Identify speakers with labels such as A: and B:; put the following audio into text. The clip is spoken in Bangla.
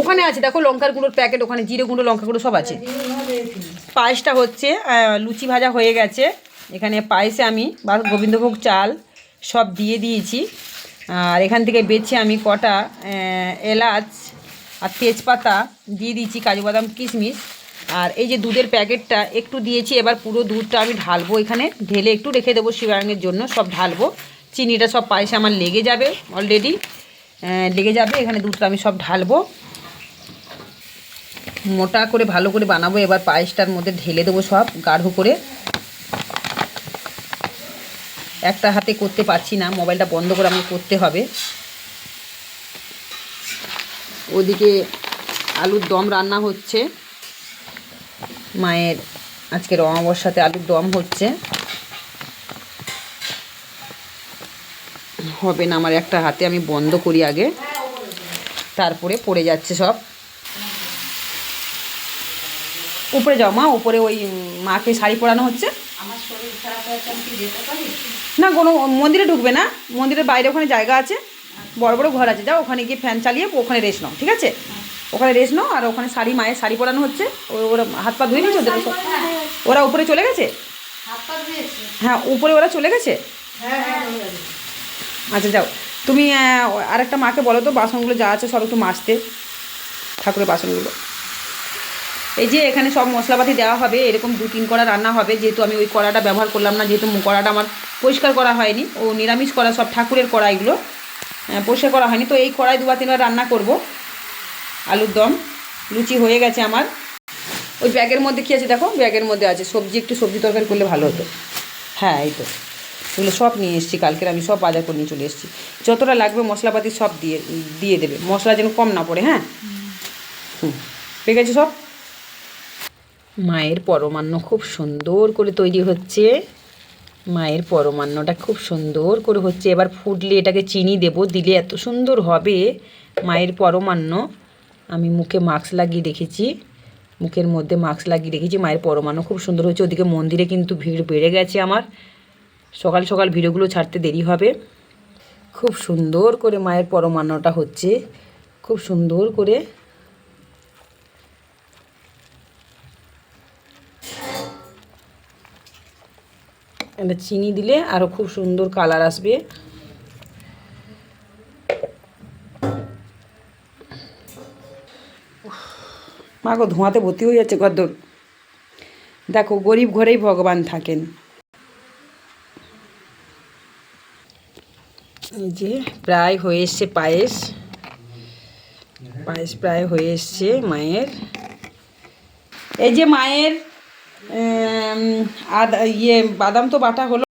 A: ওখানে আছে দেখো লঙ্কার গুঁড়োর প্যাকেট ওখানে জিরে গুঁড়ো লঙ্কা গুঁড়ো সব আছে। পায়েসটা হচ্ছে লুচি ভাজা হয়ে গেছে। এখানে পায়েসে আমি বা গোবিন্দভোগ চাল সব দিয়ে দিয়েছি। আর এখান থেকে বেছে আমি কটা এলাচ আর তেজপাতা দিয়ে দিয়েছি কাজু বাদাম কিশমিশ। আর এই যে দুধের প্যাকেটটা একটু দিয়েছি এবার পুরো দুধটা আমি ঢালবো এখানে। ঢেলে একটু রেখে দেবো শিবায়নের জন্য সব ঢালবো। চিনিটা সব পায়েসে আমার লেগে যাবে অলরেডি লেগে যাবে, এখানে দুধটা আমি সব ঢালবো। মোটা করে, ভালো করে বানাবো, এবার পায়েসটার মধ্যে ঢেলে দেবো সব, গাঢ় করে। একটা হাতে করতে পারছি না, মোবাইলটা বন্ধ করে আমাকে করতে হবে। ওদিকে আলুর দম রান্না হচ্ছে। মায়ের আজকের অমাবস্যাতে আলুর দম হচ্ছে। হবে না, আমার একটা হাতে আমি বন্ধ করি আগে। তারপরে পড়ে যাচ্ছে সব। উপরে যাও মা, উপরে ওই মাকে শাড়ি পরানো হচ্ছে। না, কোনো মন্দিরে ঢুকবে না, মন্দিরের বাইরে ওখানে জায়গা আছে। বড় বড় ঘর আছে, যাও ওখানে গিয়ে ফ্যান চালিয়ে ওখানে রেস্ট নাও, ঠিক আছে? ওখানে রেস্ট নাও, আর ওখানে শাড়ি, মায়ের শাড়ি পরানো হচ্ছে। ওরা হাত পা ধুয়ে সব ওরা উপরে চলে গেছে? হ্যাঁ উপরে ওরা চলে গেছে। আচ্ছা যাও। তুমি আরেকটা মাকে বলো তো, বাসনগুলো যা আছে সব একটু মাজতে, ঠাকুরের বাসনগুলো। এই যে এখানে সব মশলাপাতি দেওয়া হবে, এরকম দু তিন কড়া রান্না হবে, যেহেতু আমি ওই কড়াটা ব্যবহার করলাম না, যেহেতু কড়াটা আমার পরিষ্কার করা হয়নি, ও নিরামিষ করা, সব ঠাকুরের কড়াইগুলো পরিষ্কার করা হয়নি। তো এই কড়াই দুবার তিনবার রান্না করব। আলুর দম, লুচি হয়ে গেছে আমার। ওই ব্যাগের মধ্যে কী আছে দেখো? ব্যাগের মধ্যে আছে। সবজি, একটু সবজি তরকারি করলে ভালো হতো। হ্যাঁ এই তো। এগুলো সব নিয়ে এসেছি, কালকের আমি সব বাজার করে নিয়ে চলে এসেছি। যতটা লাগবে মশলাপাতি সব দিয়ে দিয়ে দেবে। মশলা যেন কম না পড়ে হ্যাঁ? হুম। পেয়ে গেছে সব? মায়ের পরমান্ন খুব সুন্দর করে তৈরি হচ্ছে। মায়ের পরমান্নটা খুব সুন্দর করে হচ্ছে। এবার ফুটলে এটাকে চিনি দেব, দিলে এত সুন্দর হবে। মায়ের পরমান্ন, আমি মুখে মাস্ক লাগিয়ে রেখেছি মুখের মধ্যে মাস্ক লাগিয়ে রেখেছি মায়ের পরমান্ন খুব সুন্দর হচ্ছে ওদিকে মন্দিরে কিন্তু ভিড় বেড়ে গেছে আমার। সকাল সকাল ভিডিওগুলো ছাড়তে দেরি হবে। খুব সুন্দর করে মায়ের পরমান্নটা হচ্ছে। খুব সুন্দর করে। এটা চিনি দিলে আরও খুব সুন্দর কালার আসবে। মা গো, ধোঁয়াতে ভর্তি হয়ে যাচ্ছে গদ্দর। দেখো, গরিব ঘরেই ভগবান থাকেন। এই যে প্রায় হয়ে এসছে পায়েস। পায়েস প্রায় হয়ে এসছে মায়ের। এই যে মায়ের আদা ইয়ে বাদাম তো বাটা হলো।